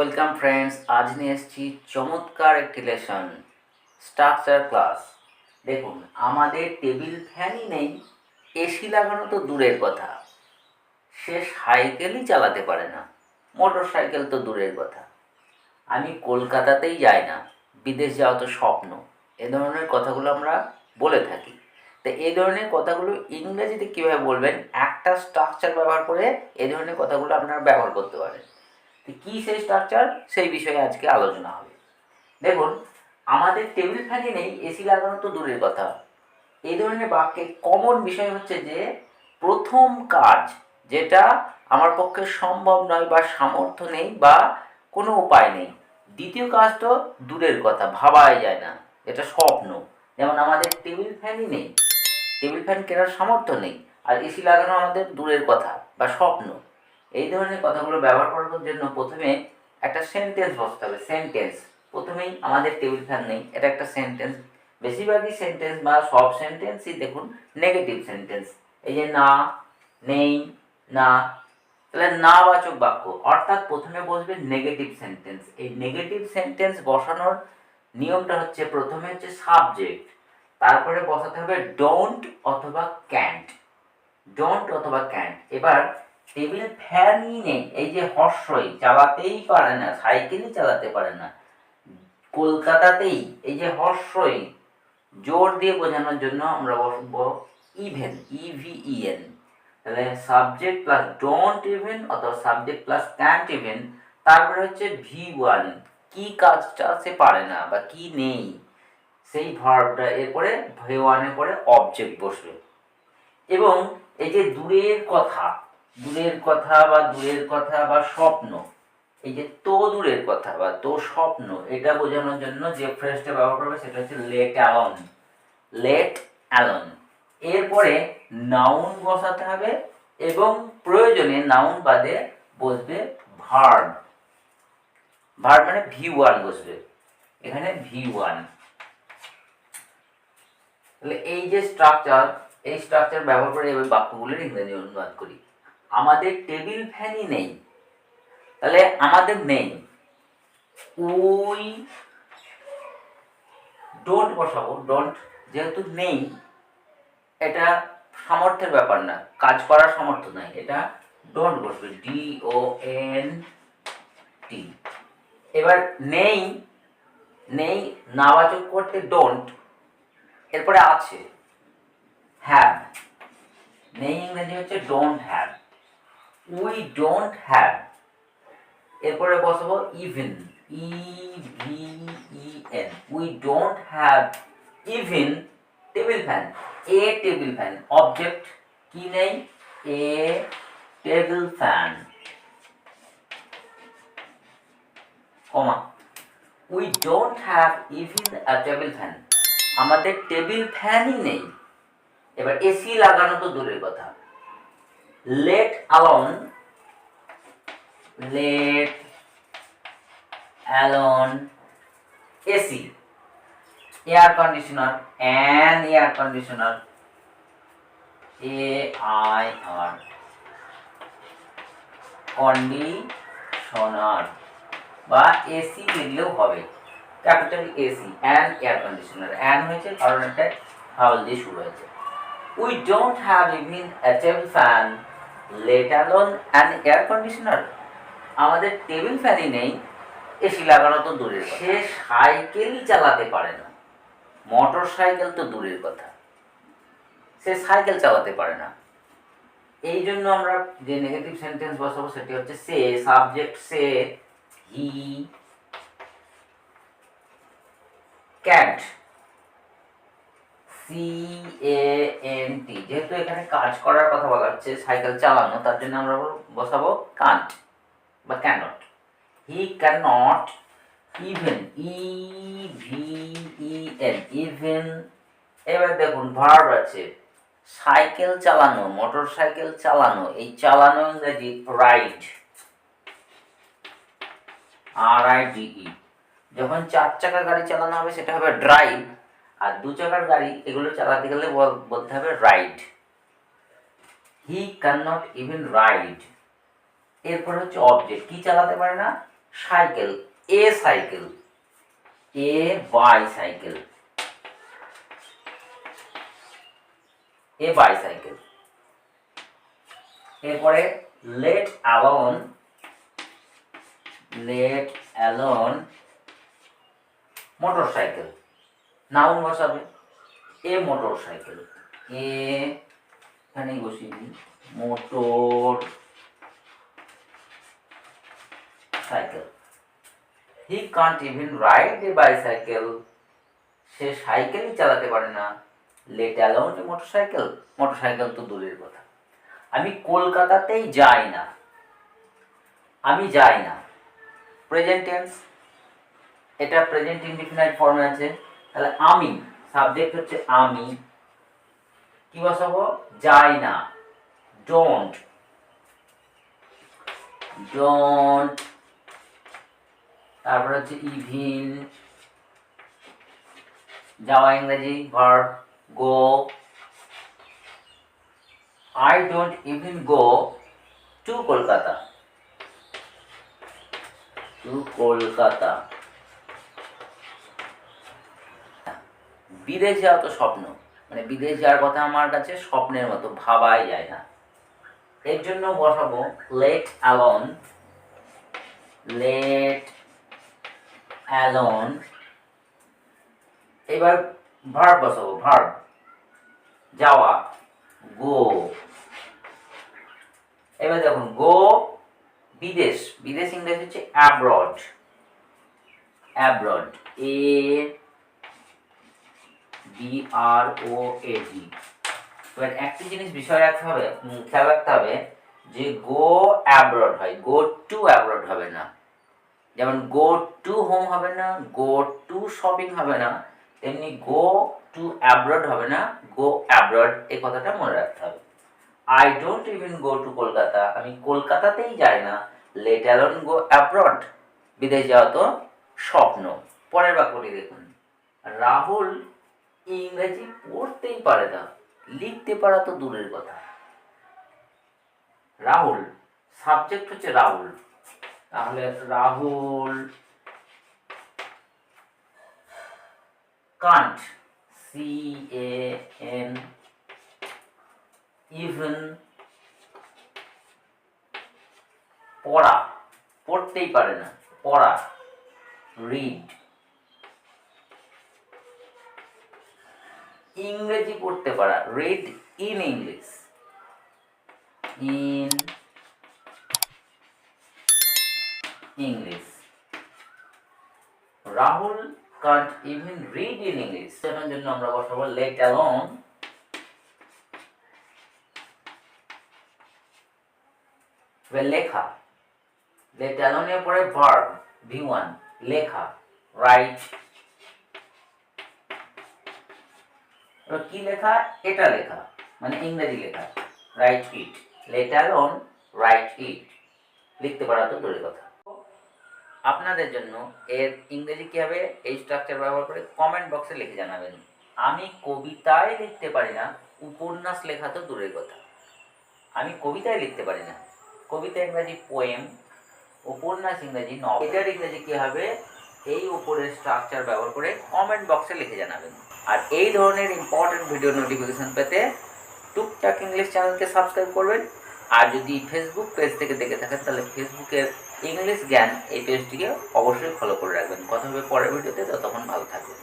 Welcome friends আজ নিয়ে এসেছি চমৎকার একটি লেসন স্ট্রাকচার ক্লাস দেখুন, আমাদের টেবিল ফ্যানই নেই এসি লাগানো তো দূরের কথা। সে সাইকেলই চালাতে পারে না। মোটর সাইকেল তো দূরের কথা। আমি কলকাতাতেই যাই না। বিদেশ যাওয়া তো স্বপ্ন। এ ধরনের কথাগুলো আমরা বলে থাকি। তো এই ধরনের কথাগুলো ইংরেজিতে কীভাবে বলবেন? একটা স্ট্রাকচার ব্যবহার করে এই ধরনের কথাগুলো আপনারা ব্যবহার করতে পারেন। কী সেই স্ট্রাকচার সেই বিষয়ে আজকে আলোচনা হবে। দেখুন, আমাদের টেবিল ফ্যানই নেই এসি লাগানো তো দূরের কথা। এই ধরনের বাক্যে কমন বিষয় হচ্ছে যে, প্রথম কাজ যেটা আমার পক্ষে সম্ভব নয় বা সামর্থ্য নেই বা কোনো উপায় নেই, দ্বিতীয় কাজ তো দূরের কথা, ভাবাই যায় না, এটা স্বপ্ন। যেমন আমাদের টেবিল ফ্যানই নেই টেবিল ফ্যান কেনার সামর্থ্য নেই, আর এসি লাগানো আমাদের দূরের কথা বা স্বপ্ন। এই ধরনের কথাগুলো ব্যবহার করার জন্য প্রথমে একটা সেন্টেন্স বসতে হবে সেন্টেন্স প্রথমেই আমাদের টেবিল ফ্যান নেই, এটা একটা সেন্টেন্স বেশিরভাগই সেন্টেন্স বা সব সেন্টেন্সই দেখুন নেগেটিভ সেন্টেন্স এই যে না, নেই, না, তাহলে না বাচক বাক্য। অর্থাৎ প্রথমে বসবে নেগেটিভ সেন্টেন্স এই নেগেটিভ সেন্টেন্স বসানোর নিয়মটা হচ্ছে প্রথমে হচ্ছে সাবজেক্ট তারপরে বসাতে হবে ডোন্ট অথবা ক্যান্ট ডোন্ট অথবা ক্যান্ট এবার টেবিল ফ্যানই নেই। এই যে হর্ষই, চালাতেই পারে না, সাইকেলই চালাতে পারে না। কলকাতাতেই এই যে হর্ষই, জোর দিয়ে বোঝানোর জন্য আমরা বসবো even E V E N তাহলে সাবজেক্ট প্লাস ডোন্ট ইভেন অথবা সাবজেক্ট প্লাস ক্যান্ট ইভেন তারপরে হচ্ছে ভি ওয়ান কি কাজটা সে পারে না বা কি নেই, সেই ভার্বটা এরপরে ভি ওয়ানের পরে অবজেক্ট বসবে। এবং এই যে দূরের কথা দূরের কথা বা দূরের কথা বা স্বপ্ন। এই যে তো দূরের কথা বা তো স্বপ্ন, এটা বোঝানোর জন্য যে ফ্রেজটা ব্যবহার করবে সেটা হচ্ছে লেট অ্যালন লেট অ্যালন এরপরে নাউন বসাতে হবে এবং প্রয়োজনে নাউন বাদে বসবে ভার্ব ভার্ব মানে ভি ওয়ান বসবে। এখানে ভি ওয়ান তাহলে এই যে স্ট্রাকচার এই স্ট্রাকচার ব্যবহার করে এবার বাক্যগুলোর ইংরেজি অনুবাদ করি। আমাদের টেবিল ফ্যানই নেই। তাহলে আমাদের নেই। উই ডোন্ট বসাবো। ডোন্ট যেহেতু নেই, এটা সামর্থ্যের ব্যাপার না। কাজ করার সামর্থ্য নাই। এটা ডোন্ট বসবে। ডি ও এন টি এবার নেই নেই, নাবাচক করতে ডোন্ট এরপরে আছে। হ্যাভ নেই ইংরেজি হচ্ছে don't have we don't have এরপরে বসাবো even E V E N we don't have even table fan a table fan object কি নেই? A table fan comma. We don't have even a table fan আমাদের table ফ্যানই নেই। এবার AC লাগানো তো দূরের কথা। Let alone let alone AC air conditioner an air conditioner A I R conditioner বা এসি দিলেও হবে। Capital AC an air conditioner an হয়েছে কারণ একটা ফাউল দিয়ে শুরু হয়েছে। We don't have even a fan let alone an air conditioner আমাদের টেবিল ফ্যানই নেই এসি লাগানো তো দূরের। সে সাইকেলই চালাতে পারে না। মোটর সাইকেল তো দূরের কথা। সে সাইকেল চালাতে পারে না। এই জন্য আমরা যে নেগেটিভ সেন্টেন্স বসাবো সেটি হচ্ছে সে subject say he can't C A N T যেহেতু এখানে কাজ করার কথা বলা হচ্ছে, সাইকেল চালানো, তার জন্য আমরা বসাবো কান্ট বা cannot he can not even E V E N even এবার দেখুন ভার্ব আছে। সাইকেল চালানো মোটর সাইকেল চালানো, এই চালানো ইংরেজি ride R I D E যখন চার চাকা গাড়ি চালানো হবে, সেটা হবে ড্রাইভ আর দু চাকার গাড়ি, এগুলো চালাতে গেলে বল- বলতে হবে ride he can not even ride এরপর হচ্ছে অবজেক্ট কি চালাতে পারে না? Cycle. A cycle. A bicycle a bicycle এরপরে let alone let alone motorcycle noun বসাবে। এ মোটর সাইকেল এ এখানেই বসিয়ে দিই। Motorcycle. He can't even ride a bicycle. সে সাইকেলই চালাতে পারে না। Let alone a motorcycle motorcycle তো দূরের কথা। আমি কলকাতাতেই যাই না। আমি যাই না। Present tense. এটা প্রেজেন্ট ইনডিফিনাইট ফর্মে আছে। তাহলে আমি সাবজেক্ট হচ্ছে আমি। কি বসাবো? যাই না। ডোন্ট ডোন্ট তারপর হচ্ছে ইভিন যাওয়া ইংরেজি verb go I don't even go to Kolkata to Kolkata বিদেশ যাওয়া তো স্বপ্ন। মানে বিদেশ যাওয়ার কথা আমার কাছে স্বপ্নের মতো, ভাবাই যায় না। এর জন্য বসাবো লেট অ্যালন লেট অ্যালন এবার ভার্ব বসাবো ভার্ব যাওয়া গো এবার দেখুন গো বিদেশ বিদেশ ইংরেজি হচ্ছে abroad abroad A B R O A D এবার একটি জিনিস বিষয় রাখতে হবে খেয়াল রাখতে হবে যে গো অ্যাব্রড হয় গো টু অ্যাব্রড হবে না। যেমন গো টু হোম হবে না গো টু শপিং হবে না, তেমনি গো টু অ্যাব্রড হবে না গো অ্যাব্রড এই কথাটা মনে রাখতে হবে। I don't even go to Kolkata, আমি কলকাতাতেই যাই না লেট অ্যালন গো অ্যাব্রড বিদেশ যাওয়া তো স্বপ্ন। পরের বাক্যটি দেখুন। রাহুল ইংরেজি পড়তেই পারে না। লিখতে পারা তো দূরের কথা। রাহুল সাবজেক্ট হচ্ছে রাহুল। তাহলে Rahul can't C A N even পড়া। পড়তেই পারে না। পড়া রিড ইংরেজি পড়তে পারা read in English in English Rahul can't even read in English সেটার জন্য আমরা বসাবো লেট অ্যালং লেখা। লেট অ্যালং এর পরে ভার্ব ভি ওয়ান লেখা। রাইট কি লেখা? এটা লেখা। মানে ইংরেজি লেখা। Write it let alone write it লিখতে পারা তো দূরের কথা। আপনাদের জন্য এর ইংরেজি কী হবে? এই স্ট্রাকচার ব্যবহার করে কমেন্ট বক্সে লিখে জানাবেন। আমি কবিতায় লিখতে পারি না, উপন্যাস লেখা তো দূরের কথা। আমি কবিতায় লিখতে পারি না। কবিতা ইংরাজি পোয়েম উপন্যাস ইংরাজি ন এটার ইংরেজি কী হবে? এই উপরের স্ট্রাকচার ব্যবহার করে কমেন্ট বক্সে লিখে জানাবেন। আর এই ধরনের ইম্পর্টেন্ট ভিডিও নোটিফিকেশান পেতে টুকটাক ইংলিশ চ্যানেলকে সাবস্ক্রাইব করবেন। আর যদি ফেসবুক পেজ থেকে দেখে থাকেন, তাহলে ফেসবুকের ইংলিশ জ্ঞান এই পেজটিকে অবশ্যই ফলো করে রাখবেন। কথা হবে পরের ভিডিওতে ততক্ষণ ভালো থাকবেন।